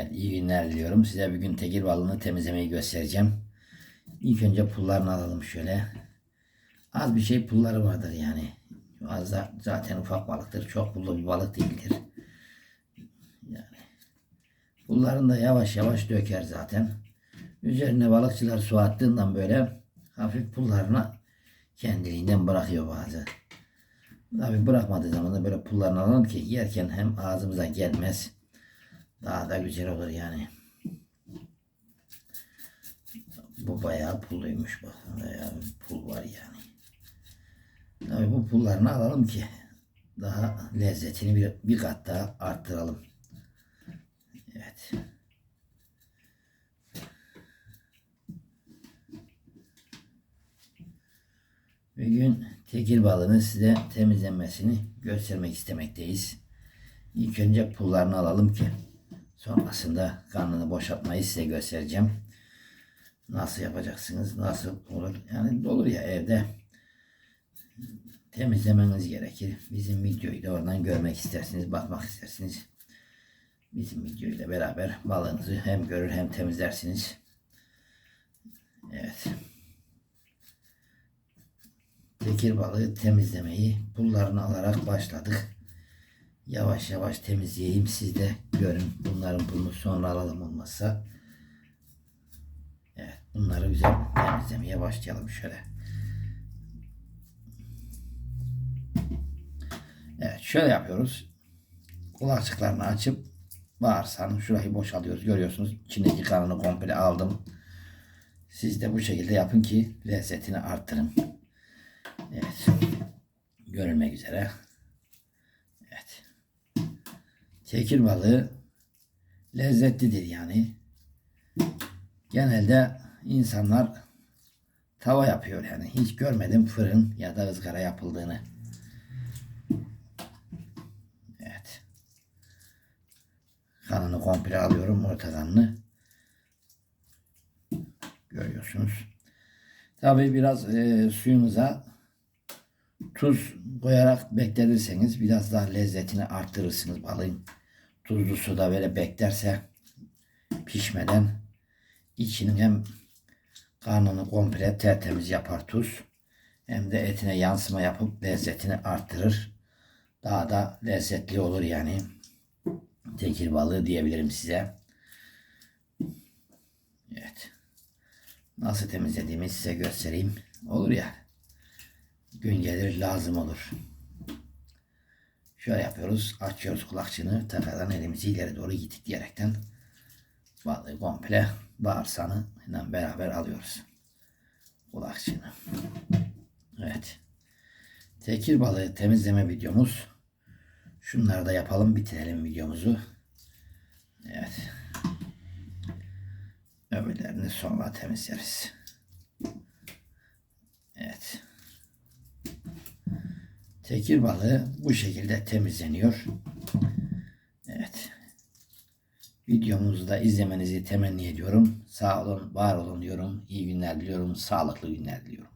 Evet iyi günler diliyorum. Size bugün tekir balığını temizlemeyi göstereceğim. İlk önce pullarını alalım şöyle. Az bir şey pulları vardır yani. Az da zaten ufak balıktır. Çok pullu bir balık değildir. Yani pullarını da yavaş yavaş döker zaten. Üzerine balıkçılar su attığından böyle hafif pullarına kendiliğinden bırakıyor bazı. Tabi bırakmadığı zaman da böyle pullarını alalım ki yerken hem ağzımıza gelmez. Daha da güzel olur yani. Bu bayağı pulluymuş bu. Bayağı pul var yani. Tabi bu pullarını alalım ki daha lezzetini bir, bir kat daha arttıralım. Evet. Bugün tekir balığını size temizlenmesini göstermek istemekteyiz. İlk önce pullarını alalım ki sonrasında karnını boşaltmayı size göstereceğim. Nasıl yapacaksınız? Nasıl olur? Yani olur ya evde temizlemeniz gerekir. Bizim videoyu da oradan görmek istersiniz, bakmak istersiniz. Bizim videoyla beraber balığınızı hem görür hem temizlersiniz. Evet. Tekir balığı temizlemeyi pullarını alarak başladık. Yavaş yavaş temizleyeyim siz de görün. Bunların pulunu sonra alalım olmazsa. Evet bunları güzel temizlemeye başlayalım şöyle. Evet şöyle yapıyoruz. Kulakçıklarını açıp bağırsağını şurayı boşaltıyoruz. Görüyorsunuz içindeki kanını komple aldım. Siz de bu şekilde yapın ki lezzetini arttırın. Evet. Görülmek üzere. Evet. Tekir balığı lezzetlidir yani. Genelde insanlar tava yapıyor yani. Hiç görmedim fırın ya da ızgara yapıldığını. Evet. Kanını komple alıyorum orta kanını. Görüyorsunuz. Tabii biraz e, suyunuza tuz koyarak bekletirseniz biraz daha lezzetini arttırırsınız balığın. Tuzlu suda böyle beklerse pişmeden içinin hem karnını komple tertemiz yapar tuz hem de etine yansıma yapıp lezzetini arttırır. Daha da lezzetli olur yani. Tekir balığı diyebilirim size. Evet. Nasıl temizlediğimi size göstereyim. Olur ya gün gelir lazım olur. Şöyle yapıyoruz. Açıyoruz kulakçığını. Takadan elimizi ileri doğru diyerekten balığı komple bağırsağını ile beraber alıyoruz. Kulakçığını. Evet. Tekir balığı temizleme videomuz. Şunları da yapalım bitirelim videomuzu. Evet. Öbürlerini sonra temizleriz. Evet. Tekir balığı bu şekilde temizleniyor. Evet. Videomuzu da izlemenizi temenni ediyorum. Sağ olun, var olun diyorum. İyi günler diliyorum. Sağlıklı günler diliyorum.